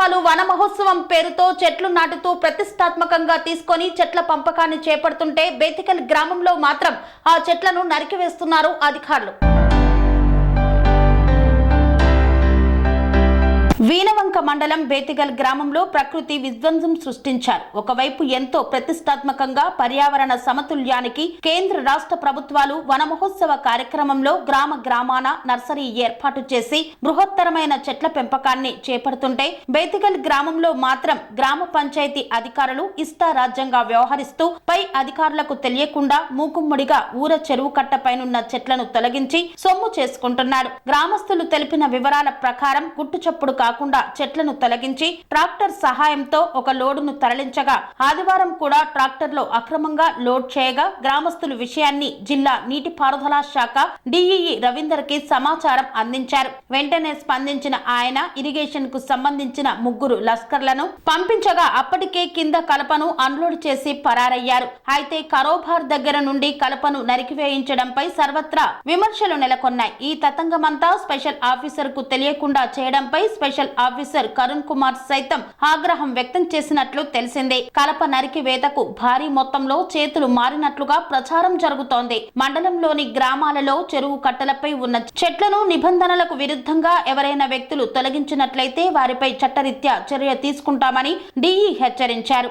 ప్రభుత్వాలు వన మహోత్సవం పేరుతో చెట్లు నాటుతూ ప్రతిష్టాత్మకంగా తీసుకొని చెట్ల పంపకాన్ని చేపడుతుంటే బేతికల్ గ్రామంలో మాత్రం ఆ చెట్లను నరికివేస్తున్నారు అధికారులు. వీణవంక మండలం బేతిగల్ గ్రామంలో ప్రకృతి విధ్వంసం సృష్టించారు. ఒకవైపు ఎంతో ప్రతిష్టాత్మకంగా పర్యావరణ సమతుల్యానికి కేంద్ర రాష్ట్ర ప్రభుత్వాలు వన మహోత్సవ కార్యక్రమంలో గ్రామ గ్రామాన నర్సరీ ఏర్పాటు చేసి బృహత్తరమైన చెట్ల పెంపకాన్ని చేపడుతుంటే బేతిగల్ గ్రామంలో మాత్రం గ్రామ పంచాయతీ అధికారులు ఇష్టారాజ్యంగా వ్యవహరిస్తూ పై అధికారులకు తెలియకుండా మూకుమ్మడిగా ఊర చెరువు కట్టపైనున్న చెట్లను తొలగించి సొమ్ము చేసుకుంటున్నారు. గ్రామస్తులు తెలిపిన వివరాల ప్రకారం గుట్టుచప్పుడు కాకుండా చెట్లను తొలగించి ట్రాక్టర్ సహాయంతో ఒక లోడును తరలించగా ఆదివారం కూడా ట్రాక్టర్లో అక్రమంగా లోడ్ చేయగా గ్రామస్తులు విషయాన్ని జిల్లా నీటిపారుదల శాఖ డిఈఈ రవీందర్కి సమాచారం అందించారు. వెంటనే స్పందించిన ఆయన ఇరిగేషన్కు సంబంధించిన ముగ్గురు లస్కర్లను పంపించగా అప్పటికే కింద కలపను అన్లోడ్ చేసి పరారయ్యారు. అయితే కరోబార్ దగ్గర నుండి కలపను నరికివేయించడంపై సర్వత్రా విమర్శలు నెలకొన్నాయి. ఈ తతంగమంతా స్పెషల్ ఆఫీసర్కు తెలియకుండా చేయడంపై స్పెషల్ ఆఫీసర్ కరుణ్ కుమార్ సైతం ఆగ్రహం వ్యక్తం చేసినట్లు తెలిసిందే. కలప నరికివేతకు భారీ మొత్తంలో చేతులు మారినట్లుగా ప్రచారం జరుగుతోంది. మండలంలోని గ్రామాలలో చెరువు కట్టలపై ఉన్న చెట్లను నిబంధనలకు విరుద్ధంగా ఎవరైనా వ్యక్తులు తొలగించినట్లయితే వారిపై చట్టరీత్యా చర్య తీసుకుంటామని డిఈ హెచ్చరించారు.